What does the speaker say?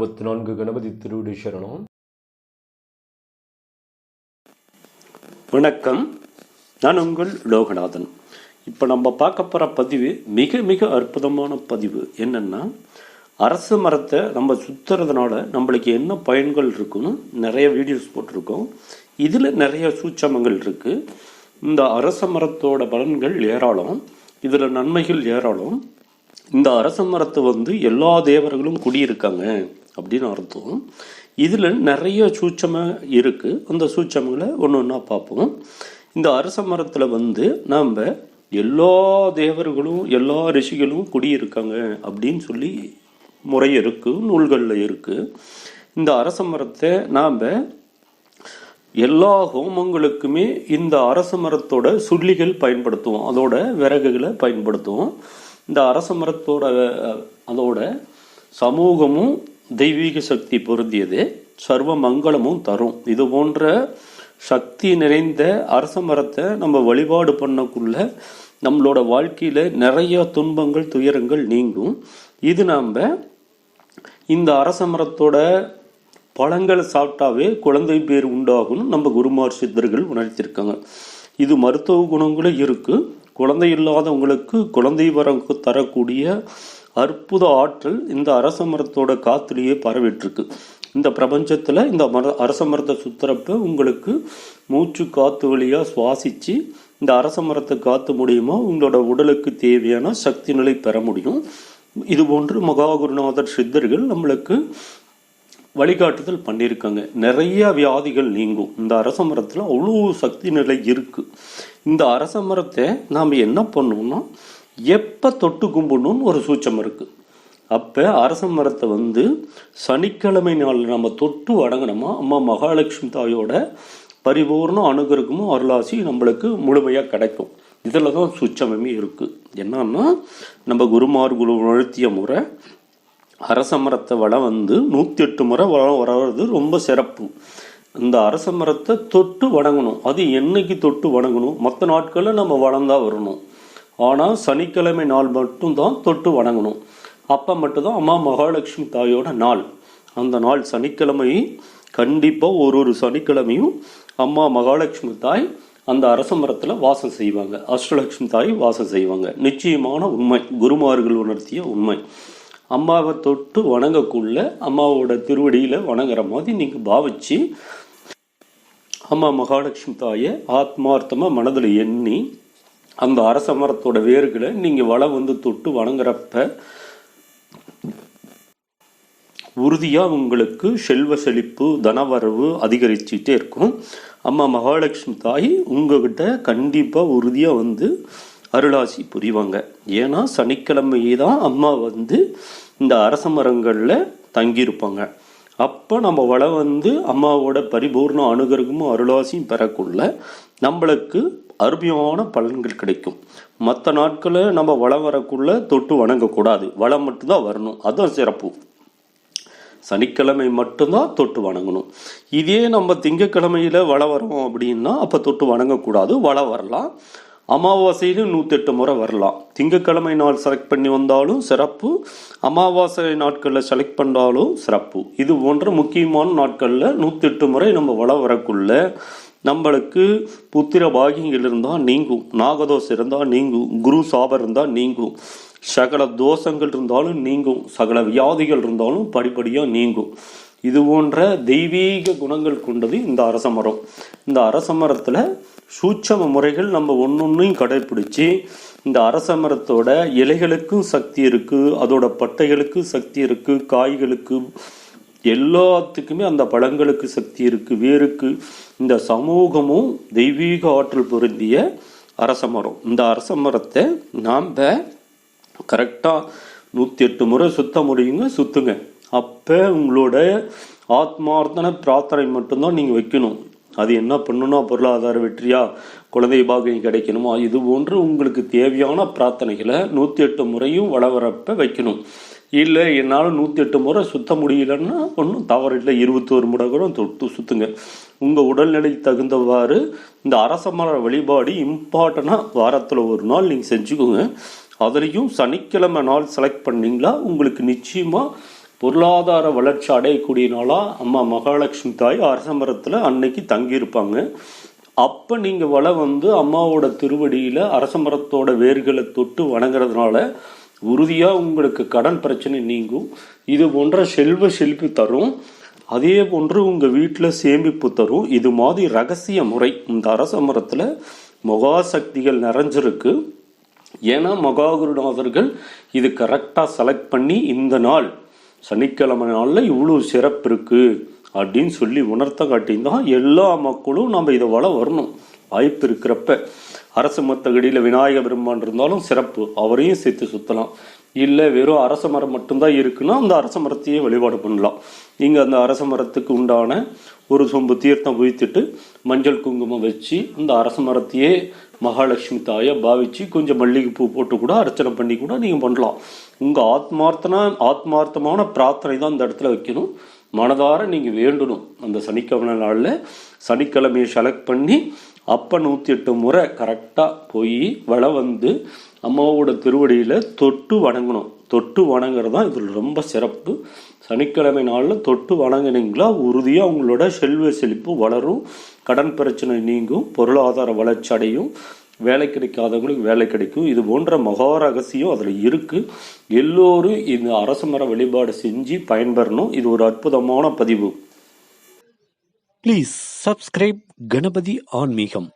அறுபத்தி நான்கு கணபதி திருவிடி சரணம். வணக்கம். நான் உங்கள் லோகநாதன். இப்போ நம்ம பார்க்க போகிற பதிவு மிக மிக அற்புதமான பதிவு என்னன்னா அரச மரத்தை நம்ம சுத்துறதுனால நம்மளுக்கு என்ன பயன்கள் இருக்குன்னு நிறைய வீடியோஸ் போட்டிருக்கோம். இதில் நிறைய சூட்சமங்கள் இருக்கு. இந்த அரச மரத்தோட பலன்கள் ஏராளம். இதில் நன்மைகள் ஏராளம். இந்த அரச மரத்தை வந்து எல்லா தேவர்களும் குடியிருக்காங்க அப்படின்னு அர்த்தம். இதில் நிறைய சூட்சம இருக்கு. அந்த சூட்சமங்களை ஒன்று ஒன்றா பார்ப்போம். இந்த அரச மரத்தில் வந்து நாம் எல்லா தேவர்களும் எல்லா ரிஷிகளும் குடியிருக்காங்க அப்படின்னு சொல்லி முறை இருக்குது நூல்களில் இருக்குது இந்த அரச மரத்தை நாம் எல்லா ஹோமங்களுக்குமே இந்த அரச மரத்தோட சுள்ளிகள் பயன்படுத்துவோம். அதோட விறகுகளை பயன்படுத்துவோம். இந்த அரச மரத்தோட அதோட சமூகமும் தெய்வீக சக்தி பொருந்தியது சர்வ மங்களமும் தரும். இது போன்ற சக்தி நிறைந்த அரச மரத்தை நம்ம வழிபாடு பண்ணக்குள்ள நம்மளோட வாழ்க்கையில் நிறைய துன்பங்கள் துயரங்கள் நீங்கும். இது நாம் இந்த அரச மரத்தோட பழங்களை சாப்பிட்டாவே குழந்தை பேர் உண்டாகும்னு நம்ம குருமார் சித்தர்கள் உணர்த்திருக்காங்க. இது மருத்துவ குணங்களும் இருக்குது குழந்தை இல்லாதவங்களுக்கு குழந்தை வரம் தரக்கூடிய அற்புத ஆற்றல் இந்த அரச மரத்தோட காத்துலேயே பரவிட்டுருக்கு. இந்த பிரபஞ்சத்தில் இந்த மர அரச மரத்தை சுத்துறப்ப உங்களுக்கு மூச்சு காற்று வழியாக சுவாசித்து இந்த அரச மரத்தை காத்து முடியுமா உங்களோட உடலுக்கு தேவையான சக்தி நிலை பெற முடியும். இது போன்று மகாகுருநாதர் சித்தர்கள் நம்மளுக்கு வழிகாட்டுதல் பண்ணியிருக்காங்க. நிறைய வியாதிகள் நீங்கும். இந்த அரச மரத்தில் அவ்வளோ சக்தி நிலை இருக்கு. இந்த அரச மரத்தை நாம் என்ன பண்ணோம்னா எப்போ தொட்டு கும்பிடணும்னு ஒரு சூச்சம் இருக்கு. அப்போ அரச மரத்தை வந்து சனிக்கிழமை நாள் நம்ம தொட்டு வணங்கினோமா அம்மா மகாலட்சுமி தாயோட பரிபூர்ண அனுகிரகமும் அருளாசி நம்மளுக்கு முழுமையாக கிடைக்கும். இதில் தான் சுச்சமே இருக்குது என்னன்னா நம்ம குருமார் குரு உணர்த்திய முறை அரச மரத்தை வளம் வந்து நூற்றி எட்டு முறை வளம் வர்றது ரொம்ப சிறப்பு. இந்த அரச மரத்தை தொட்டு வணங்கணும். அது என்னைக்கு தொட்டு வணங்கணும்? மற்ற நாட்களில் நம்ம வளர்ந்தா வரணும். ஆனால் சனிக்கிழமை நாள் மட்டும்தான் தொட்டு வணங்கணும். அப்போ மட்டும்தான் அம்மா மகாலட்சுமி தாயோட நாள். அந்த நாள் சனிக்கிழமை கண்டிப்பாக ஒரு ஒரு சனிக்கிழமையும் அம்மா மகாலட்சுமி தாய் அந்த அரச மரத்தில் வாசம் செய்வாங்க. அஷ்டலட்சுமி தாய் வாசம் செய்வாங்க. நிச்சயமான உண்மை. குருமார்கள் உணர்த்திய உண்மை. அம்மாவை தொட்டு வணங்கக்குள்ள அம்மாவோட திருவடியில வணங்குற மாதிரி நீங்க பாவிச்சு அம்மா மகாலட்சுமி தாயை ஆத்மார்த்தமா மனதில் எண்ணி அந்த அரச மரத்தோட வேர்களை நீங்க வளம் வந்து தொட்டு வணங்குறப்ப உறுதியா உங்களுக்கு செல்வ செழிப்பு தனவரவு அதிகரிச்சுட்டே இருக்கும். அம்மா மகாலட்சுமி தாய் உங்ககிட்ட கண்டிப்பா உறுதியா வந்து அருளாசி புரிவாங்க. ஏன்னா சனிக்கிழமையே தான் அம்மா வந்து இந்த அரச மரங்களில் தங்கியிருப்பாங்க. அப்போ நம்ம வளம் வந்து அம்மாவோட பரிபூர்ண அனுகிரகமும் அருளாசியும் பெறக்குள்ள நம்மளுக்கு அருமையான பலன்கள் கிடைக்கும். மற்ற நாட்களில் நம்ம வளம் வரக்குள்ள தொட்டு வணங்கக்கூடாது. வளம் மட்டும்தான் வரணும். அதுதான் சிறப்பு. சனிக்கிழமை மட்டும்தான் தொட்டு வணங்கணும். இதே நம்ம திங்கக்கிழமையில் வள வரோம் அப்படின்னா அப்போ தொட்டு வணங்கக்கூடாது. வள வரலாம். அமாவாசையிலும் நூற்றெட்டு முறை வரலாம். திங்கக்கிழமை நாள் செலக்ட் பண்ணி வந்தாலும் சிறப்பு. அமாவாசை நாட்களில் செலக்ட் பண்ணாலும் சிறப்பு. இது போன்ற முக்கியமான நாட்களில் நூற்றெட்டு முறை நம்ம வள வரக்குள்ள நம்மளுக்கு புத்திர பாகியங்கள் இருந்தால் நீங்கும். நாகதோஷம் இருந்தால் நீங்கும். குரு சாபம் இருந்தால் நீங்கும். சகல தோஷங்கள் இருந்தாலும் நீங்கும். சகல வியாதிகள் இருந்தாலும் படிப்படியாக நீங்கும். இது போன்ற தெய்வீக குணங்கள் கொண்டது இந்த அரச மரம். இந்த அரச மரத்தில் சூட்சம முறைகள் நம்ம ஒன்னொன்னையும் கடைபிடிச்சு இந்த அரச மரத்தோட இலைகளுக்கும் சக்தி இருக்கு அதோட பட்டைகளுக்கு சக்தி இருக்கு காய்களுக்கு எல்லாத்துக்குமே அந்த பழங்களுக்கு சக்தி இருக்கு வேருக்கு. இந்த சமூகமும் தெய்வீக ஆற்றல் பொருந்திய அரச மரம் இந்த அரச மரத்தை நாம் கரெக்டாக நூற்றி எட்டு முறை சுத்த முடியுங்க சுத்துங்க. அப்போ உங்களோட ஆத்மார்த்தன பிரார்த்தனை மட்டும்தான் நீங்கள் வைக்கணும். அது என்ன பண்ணணும்னா பொருளாதார வெற்றியா? குழந்தை பாக்கியம் கிடைக்கணுமா? இது போன்று உங்களுக்கு தேவையான பிரார்த்தனைகளை நூற்றி எட்டு முறையும் வளவரப்ப வைக்கணும். இல்லை என்னால் நூற்றி எட்டு முறை சுத்த முடியலன்னா ஒன்றும் தவறில்லை. இருபத்தோரு முறை கூட தொட்டு சுத்துங்க. உங்கள் உடல்நிலைக்கு தகுந்தவாறு இந்த அரச மர வழிபாடு இம்பார்ட்டனாக வாரத்தில் ஒரு நாள் நீங்கள் செஞ்சுக்கோங்க. அதுலேயும் சனிக்கிழமை நாள் செலக்ட் பண்ணிங்களா? உங்களுக்கு நிச்சயமாக பொருளாதார வளர்ச்சி அடையக்கூடிய நாளாக அம்மா மகாலட்சுமி தாய் அரசமரத்தில் அன்னைக்கு தங்கியிருப்பாங்க. அப்போ நீங்கள் வலை வந்து அம்மாவோட திருவடியில் அரசமரத்தோட வேர்களை தொட்டு வணங்குறதுனால உறுதியாக உங்களுக்கு கடன் பிரச்சனை நீங்கும். இது போன்ற செல்வ செழிப்பு தரும். அதே போன்று உங்கள் வீட்டில் சேமிப்பு தரும். இது மாதிரி ரகசிய முறை இந்த அரச மரத்துல மகாசக்திகள் நிறைஞ்சிருக்கு. ஏன்னா மகாகுருநாதர்கள் இது கரெக்டாக செலக்ட் பண்ணி இந்த நாள் சனிக்கிழமை நாளில் இவ்வளோ சிறப்பு இருக்கு அப்படின்னு சொல்லி உணர்த்த காட்டியிருந்தான் எல்லா மக்களும் நம்ம இதை வள வரணும். வாய்ப்பு இருக்கிறப்ப அரசு மத்தகடியில் விநாயக பெருமான் இருந்தாலும் சிறப்பு. அவரையும் சேர்த்து சுத்தலாம். இல்லை வெறும் அரச மரம் மட்டும்தான் இருக்குன்னா அந்த அரச மரத்தையே வழிபாடு பண்ணலாம். இங்கே அந்த அரச மரத்துக்கு உண்டான ஒரு சொம்பு தீர்த்தம் குவித்துட்டு மஞ்சள் குங்குமம் வச்சு அந்த அரச மரத்தையே மகாலட்சுமி தாயை பாவிச்சு கொஞ்சம் மல்லிகைப்பூ போட்டு கூட அர்ச்சனை பண்ணி கூட நீங்கள் பண்ணலாம். உங்கள் ஆத்மார்த்தனா ஆத்மார்த்தமான பிரார்த்தனை தான் இந்த இடத்துல வைக்கணும். மனதார நீங்கள் வேண்டணும். அந்த சனிக்கிழமை நாளில் சனிக்கிழமையை செலக்ட் பண்ணி அப்போ நூற்றி எட்டு முறை கரெக்டாக போய் வள வந்து அம்மாவோட திருவடியில் தொட்டு வணங்கணும். தொட்டு வணங்குறது தான் இதில் ரொம்ப சிறப்பு. சனிக்கிழமை நாளில் தொட்டு வணங்கினீங்களா? உறுதியாக உங்களோட செல்வ செழிப்பு வளரும். கடன் பிரச்சனை நீங்கும். பொருளாதார வளர்ச்சி அடையும். வேலை கிடைக்காதவங்களுக்கு வேலை கிடைக்கும். இது போன்ற மகா ரகசியம் அதில் இருக்குது எல்லோரும் இந்த அரச மர வழிபாடு செஞ்சு பயன்பெறணும். இது ஒரு அற்புதமான பதிவு. Please subscribe Ganapati Anmigam